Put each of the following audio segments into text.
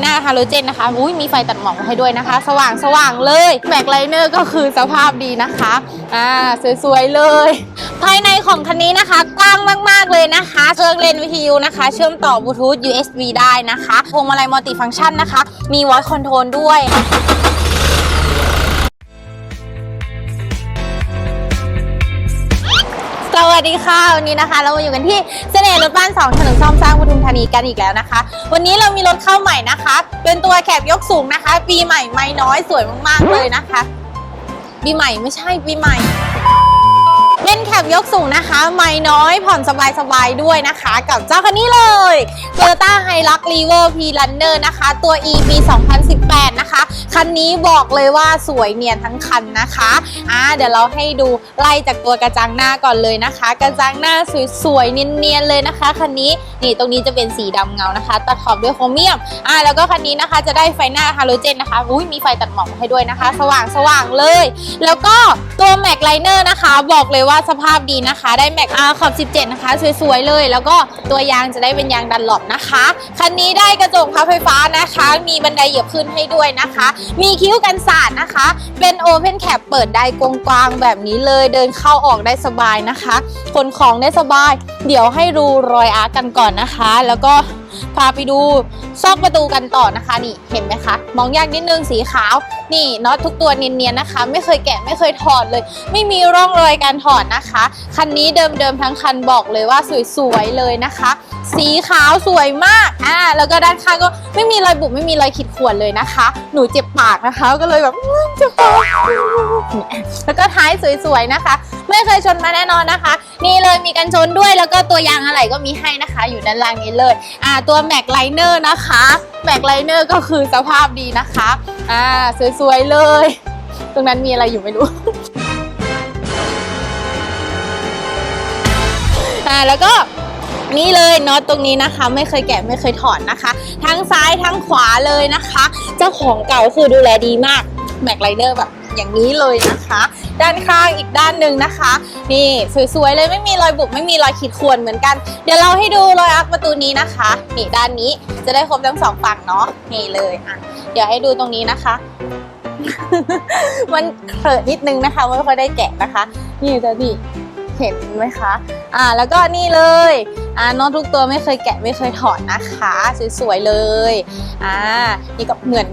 หน้าฮาโลเจนนะคะอุ้ยมีไฟตัดหมอกมาให้ด้วยนะคะ สว่างสว่างเลยแม็กไลเนอร์ก็คือสภาพดีนะคะอ่าสวยๆเลย ภายในของคันนี้นะคะ กว้างมากๆเลยนะคะเครื่องเลนวิทยุนะคะ เชื่อมต่อบลูทูธ USB ได้นะคะพวงมาลัยมัลติฟังก์ชันนะคะ มีวอ i c e control ด้วย สวัสดีค่ะ วันนี้นะคะ เรามาอยู่กันที่เสน่ห์รถบ้าน2ถนนซ่อมสร้างปทุมธานีกันอีกแล้วนะคะ วันนี้เรามีรถเข้าใหม่นะคะ เป็นตัวแคบยกสูงนะคะ ปีใหม่ไม่น้อยสวยมากๆเลยนะคะ ปีใหม่ไม่ใช่ปีใหม่ เป็นแคบยกสูงนะคะ ไม่น้อยผ่อนสบายๆด้วยนะคะ กับเจ้าคันนี้เลย Toyota Hilux Revo P Runner นะคะ ตัว E ปี 2018 นะคะ คันนี้บอกเลยว่าสวยเนียนทั้งคันนะคะอ่าเดี๋ยวเราให้ดูไล่จากตัวกระจังหน้าก่อนเลยนะคะ กระจังหน้าสวยๆเนียนๆเลยนะคะคันนี้นี่ตรงนี้จะเป็นสีดำเงานะคะตัดขอบด้วยโครเมียมอ่าแล้วก็คันนี้นะคะจะได้ไฟหน้าฮาโลเจนนะคะอุ้ยมีไฟตัดหมอกให้ด้วยนะคะ สว่างสว่างเลย แล้วก็ตัวแม็กไลเนอร์นะคะ บอกเลยว่าสภาพดีนะคะ ได้แม็กอาขอบ 17 นะคะ สวยๆเลย แล้วก็ตัวยางจะได้เป็นยางดันหลบนะคะ คันนี้ได้กระจกพับไฟฟ้านะคะ มีบันไดเหยียบขึ้นให้ด้วยนะคะ มีคิ้วกันสาดนะคะ เป็นโอเพนแคปเปิดได้กว้างๆแบบนี้เลย เดินเข้าออกได้สบายนะคะขนของได้สบาย เดี๋ยวให้ดูรอยอาร์กันก่อนนะคะ แล้วก็พาไปดู ซอกประตูกันต่อนะคะนี่เห็นไหมคะ มองยากนิดนึงสีขาว นี่น็อตทุกตัวเนียนๆนะคะ ไม่เคยแกะไม่เคยถอดเลย ไม่มีร่องรอยการถอดนะคะ คันนี้เดิมๆทั้งคันบอกเลยว่าสวยๆเลยนะคะ สีขาวสวยมากอ่าแล้วก็ด้านข้างก็ไม่มีรอยบุบไม่มีรอยขีดข่วนเลยนะคะ หนูเจ็บปากนะคะ ก็เลยแบบเจ็บปากแล้วก็ท้ายสวยๆนะคะ ไม่เคยชนมาแน่นอนนะคะ นี่เลยมีกันชนด้วยแล้วก็ตัวยางอะไรก็มีให้นะคะ อยู่ด้านล่างนี้เลยอ่าตัวแม็กไลเนอร์นะคะแม็กไลเนอร์ก็คือสภาพดีนะคะอ่าสวยๆเลย ตรงนั้นมีอะไรอยู่ไม่รู้อ่าแล้วก็นี่เลยน็อตตรงนี้นะคะ ไม่เคยแกะไม่เคยถอดนะคะ ทั้งซ้ายทั้งขวาเลยนะคะ เจ้าของเก่าคือดูแลดีมากแม็กไลเนอร์แบบอย่างนี้เลยนะคะ ด้านข้างอีกด้านหนึ่งนะคะ นี่สวยๆเลยไม่มีรอยบุบไม่มีรอยขีดข่วนเหมือนกัน เดี๋ยวเราให้ดูรอยอักประตูนี้นะคะ นี่ด้านนี้จะได้ครบทั้งสองฝั่งเนาะนี่เลยอะเดี๋ยวให้ดูตรงนี้นะคะ มันเขอะนิดนึงนะคะไม่ค่อยได้แกะนะคะ นี่จะนี่เห็นไหมคะ อ่า แล้วก็นี่เลย อ่า น้องทุกตัวไม่เคยแกะไม่เคยถอดนะคะ สวยๆเลย อ่า นี่ก็เหมือน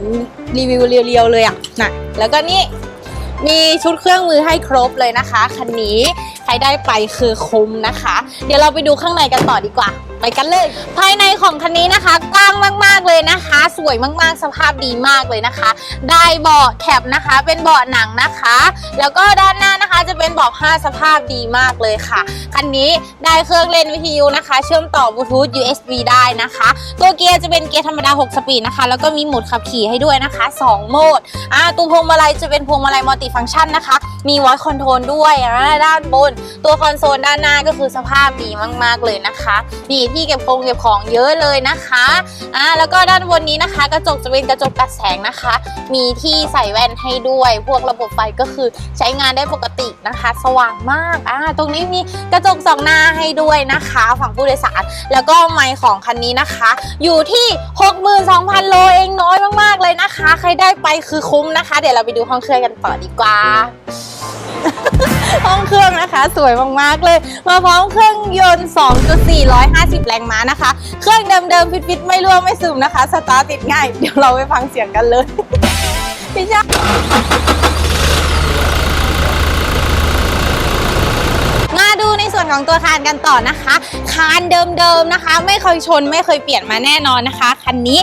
รีวิวเรียวๆเลยอะนะแล้วก็นี่ มีชุดเครื่องมือให้ครบเลยนะคะ คันนี้ใครได้ไปคือคุ้มนะคะ เดี๋ยวเราไปดูข้างในกันต่อดีกว่า ไปกันเลย ภายในของคันนี้นะคะ กว้างมากๆเลยนะคะ สวยมากๆ สภาพดีมากเลยนะคะ ได้เบาะแคปนะคะ เป็นเบาะหนังนะคะ แล้วก็ด้านหน้านะคะจะเป็นเบาะผ้าสภาพดีมากเลยค่ะ คันนี้ได้เครื่องเล่นวิทยุนะคะ เชื่อมต่อบลูทูธ USB ได้นะคะ ตัวเกียร์จะเป็นเกียร์ธรรมดา 6 สปีดนะคะ แล้วก็มีโหมดขับขี่ให้ด้วยนะคะ 2 โหมดอ่าตัวพวงมาลัยจะเป็นพวงมาลัยมัลติฟังก์ชันนะคะ มี voice control ด้วยด้านบน ตัวคอนโซลด้านหน้าก็คือสภาพดีมาก ๆเลยนะคะนี่ที่เก็บของเก็บของเยอะเลยนะคะอ่าแล้วก็ด้านบนนี้นะคะ กระจกจะเป็นกระจกตัดแสงนะคะ มีที่ใส่แว่นให้ด้วย พวกระบบไฟก็คือใช้งานได้ปกตินะคะ สว่างมากอ่าตรงนี้มีกระจกสองหน้าให้ด้วยนะคะ ฝั่งผู้โดยสาร แล้วก็ไมค์ของคันนี้นะคะ อยู่ที่ 62,000 โลเองน้อยมากๆเลยนะคะ ใครได้ไปคือคุ้มนะคะ เดี๋ยวเราไปดูห้องเครื่องกันต่อดีกว่า เครื่องนะคะ สวยมากๆเลย มาพร้อมเครื่องยนต์ 2.450 แรงม้านะคะ เครื่องเดิมๆฟิตๆไม่รั่วไม่ซึมนะคะ สตาร์ทติดง่าย เดี๋ยวเราไปฟังเสียงกันเลยพี่ชามาดูในส่วนของตัวคานกันต่อนะคะ คานเดิมๆนะคะ ไม่เคยชนไม่เคยเปลี่ยนมาแน่นอนนะคะ คันนี้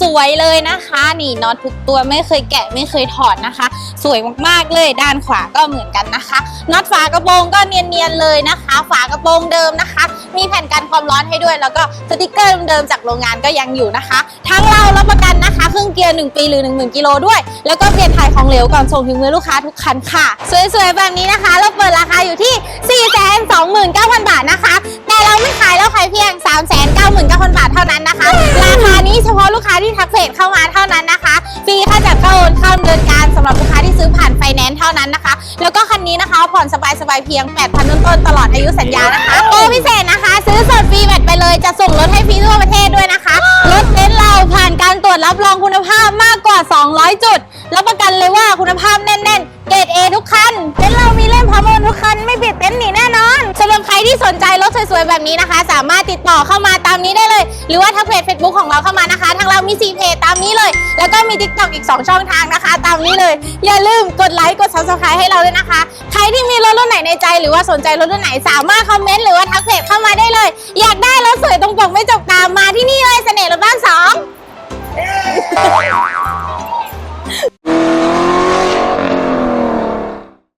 สวยๆเลยนะคะ นี่น็อตทุกตัวไม่เคยแกะไม่เคยถอดนะคะ วยมากๆเลย ด้านขวาก็เหมือนกันนะคะน็อตฝากระโปรงก็เนียนๆเลยนะคะ ฝากระโปรงเดิมนะคะ มีแผ่นกันความร้อนให้ด้วย แล้วก็สติกเกอร์เดิมจากโรงงานก็ยังอยู่นะคะ ทั้งเรารับประกันนะคะเครื่องเกียร์ 1 ปีหรือ 10,000กิโลด้วย แล้วก็เปลี่ยนถ่ายของเหลวก่อนส่งถึงมือลูกค้าทุกคันค่ะ สวยๆแบบนี้นะคะ เราเปิดราคาอยู่ที่ 429,000 บาทนะคะ แต่เราไม่ขายเราขายเพียง 399,000 บาทเท่านั้นนะคะ ราคานี้เฉพาะลูกค้าที่ทักเพจเข้ามาเท่านั้นนะคะ ฟรีค่าจัดเข้าโอนเข้าดำเนินการสำหรับลูกค้าที่ซื้อผ่านไฟแนนซ์เท่านั้นนะคะ แล้วก็คันนี้นะคะผ่อนสบายๆเพียง 8,000ต้นๆตลอดอายุสัญญานะคะโปรพิเศษนะคะ ซื้อสดฟรีแบตไปเลยจะส่งรถให้ฟรีทั่วประเทศด้วยนะคะรถเน้นเราผ่านการตรวจรับรองคุณภาพมากกว่า 200 จุดรับประกันเลยว่าคุณภาพแน่นๆเกรด A ทุกคันเน้นเรามีเล่มพร้อมอนทุกคันไม่ อนใครที่สนใจรถสวยๆแบบนี้นะคะ สามารถติดต่อเข้ามาตามนี้ได้เลย หรือว่าทางเพจ Facebook ของเราเข้ามานะคะ ทางเรามี4เพจตามนี้เลย แล้วก็มี TikTok อีก 2 ช่องทางนะคะ ตามนี้เลย อย่าลืมกดไลค์กด Subscribe ให้เราด้วยนะคะ ใครที่มีรถรุ่นไหนในใจ หรือว่าสนใจรถรุ่นไหนสามารถคอมเมนต์หรือว่าทักเพจเข้ามาได้เลย